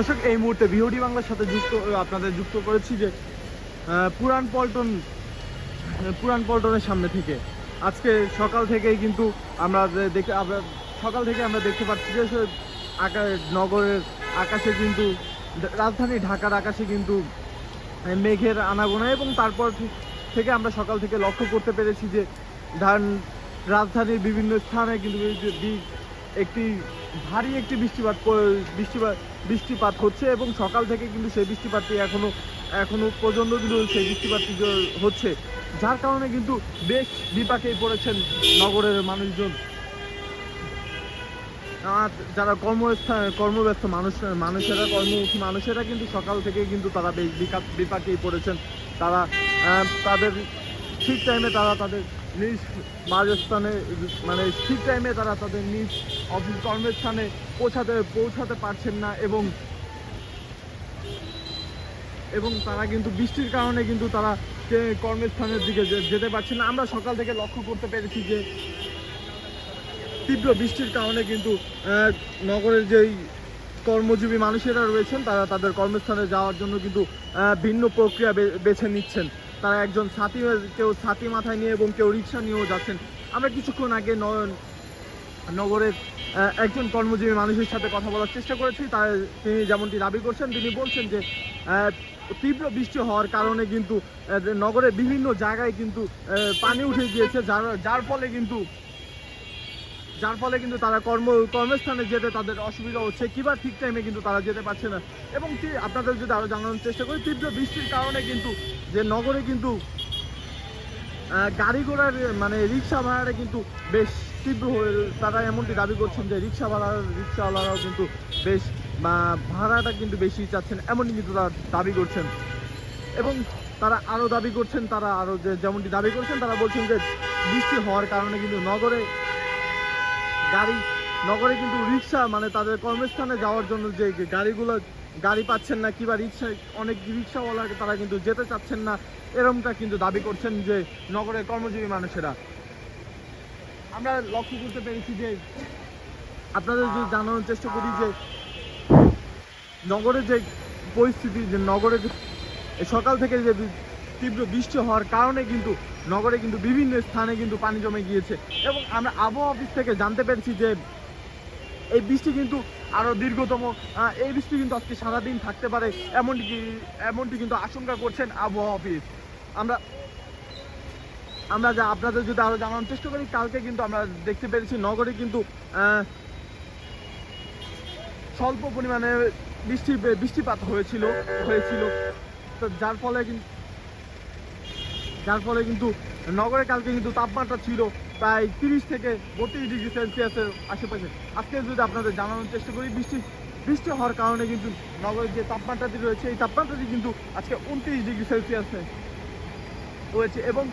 দর্শক, এই মুহূর্তে বিহডি বাংলার সাথে যুক্ত আপনাদের যুক্ত করেছি যে পুরান পল্টন পুরান পল্টনের সামনে থেকে। আজকে সকাল থেকেই কিন্তু আমরা দেখে সকাল থেকে আমরা দেখতে পাচ্ছি যে, সে আকা নগরের আকাশে কিন্তু, রাজধানী ঢাকার আকাশে কিন্তু মেঘের আনাগোনা এবং তারপর থেকে আমরা সকাল থেকে লক্ষ্য করতে পেরেছি যে, ধান রাজধানীর বিভিন্ন স্থানে কিন্তু একটি ভারী একটি বৃষ্টিপাত বৃষ্টিপাত বৃষ্টিপাত হচ্ছে এবং সকাল থেকে কিন্তু সেই বৃষ্টিপাতটি এখনও এখনও পর্যন্ত কিন্তু সেই বৃষ্টিপাতটি হচ্ছে, যার কারণে কিন্তু বেশ বিপাকেই পড়েছেন নগরের মানুষজন। আর যারা কর্মস্থান, কর্মব্যস্ত মানুষ, মানুষেরা, কর্মমুখী মানুষেরা কিন্তু সকাল থেকে কিন্তু তারা বেশ বিপাকেই পড়েছেন। তারা তাদের ঠিক টাইমে তারা তাদের নিজ বাসস্থানে মানে ঠিক টাইমে তারা তাদের নিজ অফিস কর্মস্থানে পৌঁছাতে পৌঁছাতে পারছেন না এবং এবং তারা কিন্তু বৃষ্টির কারণে কিন্তু তারা কর্মস্থানের দিকে যেতে পারছে না। আমরা সকাল থেকে লক্ষ্য করতে পেরেছি যে, তীব্র বৃষ্টির কারণে কিন্তু নগরের যেই কর্মজীবী মানুষেরা রয়েছেন, তারা তাদের কর্মস্থানে যাওয়ার জন্য কিন্তু ভিন্ন প্রক্রিয়া বেছে নিচ্ছেন। তারা একজন ছাতি কেউ ছাতি মাথায় নিয়ে এবং কেউ রিক্সা নিয়েও যাচ্ছেন। আমরা কিছুক্ষণ আগে ন- নগরের একজন কর্মজীবী মানুষের সাথে কথা বলার চেষ্টা করেছি। তার তিনি যেমনটি দাবি করছেন, তিনি বলছেন যে তীব্র বৃষ্টি হওয়ার কারণে কিন্তু নগরের বিভিন্ন জায়গায় কিন্তু পানি উঠে গিয়েছে। যার যার ফলে কিন্তু যার ফলে কিন্তু তারা কর্ম, কর্মস্থানে যেতে তাদের অসুবিধা হচ্ছে। কিংবা ঠিক টাইমে কিন্তু তারা যেতে পারছে না। এবং আপনাদের যদি আরও জানানোর চেষ্টা করি, তীব্র বৃষ্টির কারণে কিন্তু যে নগরে কিন্তু গাড়ি ঘোড়ার মানে রিক্সা ভাড়াটা কিন্তু বেশ তীব্র হয়ে, তারা এমনটি দাবি করছেন যে রিক্সা ভাড়া রিক্সাওয়ালারাও কিন্তু বেশ ভাড়াটা কিন্তু বেশি চাচ্ছেন এমনই কিন্তু তারা দাবি করছেন। এবং তারা আরও দাবি করছেন, তারা আরও যে, যেমনটি দাবি করছেন, তারা বলছেন যে বৃষ্টি হওয়ার কারণে কিন্তু নগরে গাড়ি, নগরে কিন্তু রিক্সা মানে তাদের কর্মস্থানে যাওয়ার জন্য যে গাড়িগুলো, গাড়ি পাচ্ছেন না, কিংবা রিক্সা অনেক রিক্সাওয়ালা তারা কিন্তু যেতে চাচ্ছেন না, এরমটা কিন্তু দাবি করছেন যে নগরের কর্মজীবী মানুষেরা। আমরা লক্ষ্য করতে পেরেছি যে, আপনাদের যদি জানানোর চেষ্টা করি যে নগরের যে পরিস্থিতি, যে নগরে যে সকাল থেকে যে তীব্র বৃষ্টি হওয়ার কারণে কিন্তু নগরে কিন্তু বিভিন্ন স্থানে কিন্তু পানি জমে গিয়েছে। এবং আমরা আবহাওয়া অফিস থেকে জানতে পেরেছি যে এই বৃষ্টি কিন্তু আরও দীর্ঘতম এই বৃষ্টি কিন্তু আজকে সারাদিন থাকতে পারে এমনটি এমনটি কিন্তু আশঙ্কা করছেন আবহাওয়া অফিস। আমরা আমরা যা আপনাদের যদি আরও জানানোর চেষ্টা করি, কালকে কিন্তু আমরা দেখতে পেরেছি নগরে কিন্তু স্বল্প পরিমাণে বৃষ্টি, বৃষ্টিপাত হয়েছিল হয়েছিল। তো যার ফলে কিন্তু যার ফলে কিন্তু নগরে কালকে কিন্তু তাপমাত্রা ছিল প্রায় তিরিশ থেকে বত্রিশ ডিগ্রি সেলসিয়াসের আশেপাশে। আজকে যদি আপনাদের জানানোর চেষ্টা করি, বৃষ্টি বৃষ্টি হওয়ার কারণে কিন্তু নগরের যে তাপমাত্রাটি রয়েছে, এই তাপমাত্রাটি কিন্তু আজকে উনত্রিশ ডিগ্রি সেলসিয়াসে রয়েছে এবং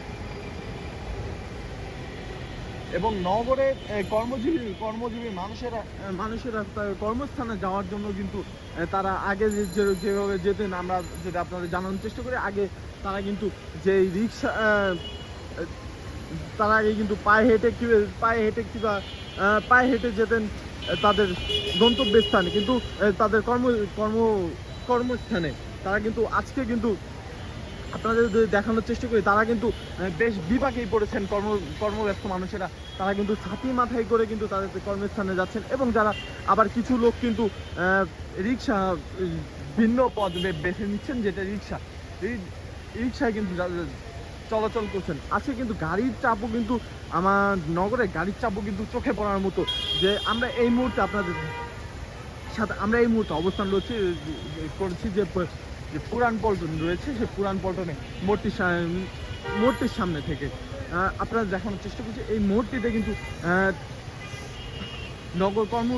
এবং নগরে কর্মজীবী কর্মজীবী মানুষেরা মানুষেরা কর্মস্থানে যাওয়ার জন্য কিন্তু তারা আগে যেভাবে যেতেন, আমরা যদি আপনাদের জানানোর চেষ্টা করি, আগে তারা কিন্তু যে রিক্সা তারা আগে কিন্তু পায়ে হেঁটে কি, পায়ে হেঁটে কিংবা পায়ে হেঁটে যেতেন তাদের গন্তব্যস্থানে। কিন্তু তাদের কর্ম কর্ম, কর্মস্থানে তারা কিন্তু আজকে কিন্তু আপনাদের যদি দেখানোর চেষ্টা করি, তারা কিন্তু বেশ বিপাকেই পড়েছেন কর্ম, কর্মব্যস্ত মানুষেরা। তারা কিন্তু ছাতি মাথায় করে কিন্তু তাদের কর্মস্থানে যাচ্ছেন এবং যারা আবার কিছু লোক কিন্তু রিক্সা ভিন্ন পদ বেছে নিচ্ছেন, যেটা রিক্সা। রিক্সায় কিন্তু চলাচল করছেন। আজকে কিন্তু গাড়ির চাপও কিন্তু আমার নগরে গাড়ির চাপও কিন্তু চোখে পড়ার মতো যে আমরা এই মুহূর্তে আপনাদের সাথে, আমরা এই মুহূর্তে অবস্থান রয়েছে করছি যে যে পুরান পল্টন রয়েছে, সেই পুরান পল্টনে মূর্তির মূর্তির সামনে থেকে। আপনারা দেখানোর চেষ্টা করছি, এই মূর্তিতে কিন্তু নগর কর্ম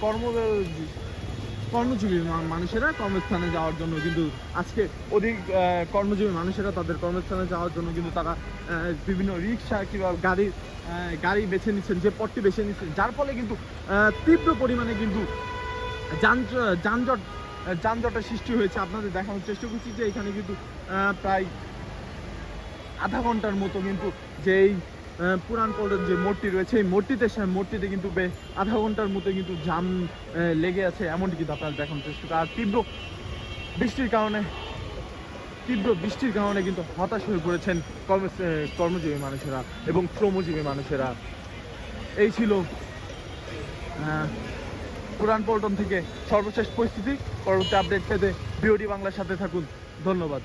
কর্ম, কর্মজীবী মানুষেরা কর্মস্থানে যাওয়ার জন্য কিন্তু আজকে অধিক কর্মজীবী মানুষেরা তাদের কর্মস্থানে যাওয়ার জন্য কিন্তু তারা বিভিন্ন রিক্সা কিংবা গাড়ি গাড়ি বেছে নিচ্ছেন, যে পথটি বেছে নিচ্ছেন। যার ফলে কিন্তু তীব্র পরিমাণে কিন্তু যানজ- যানজট যানজটের সৃষ্টি হয়েছে আপনাদের দেখানোর চেষ্টা করছি যে এখানে কিন্তু প্রায় আধা ঘণ্টার মতো কিন্তু যেই আহ, পুরান পল্টন যে মোড়টি রয়েছে এই সে- মোড়টিতে কিন্তু আধা ঘণ্টার মতো কিন্তু জাম লেগে আছে এমনটি কিন্তু আপনারা দেখানোর চেষ্টা আর তীব্র বৃষ্টির কারণে তীব্র বৃষ্টির কারণে কিন্তু হতাশ হয়ে পড়েছেন কর্ম কর্মজীবী মানুষেরা এবং শ্রমজীবী মানুষেরা। এই ছিল পুরান পল্টন থেকে সর্বশেষ পরিস্থিতি। পরবর্তী আপডেট পেতে বিওডি বাংলার সাথে থাকুন। ধন্যবাদ।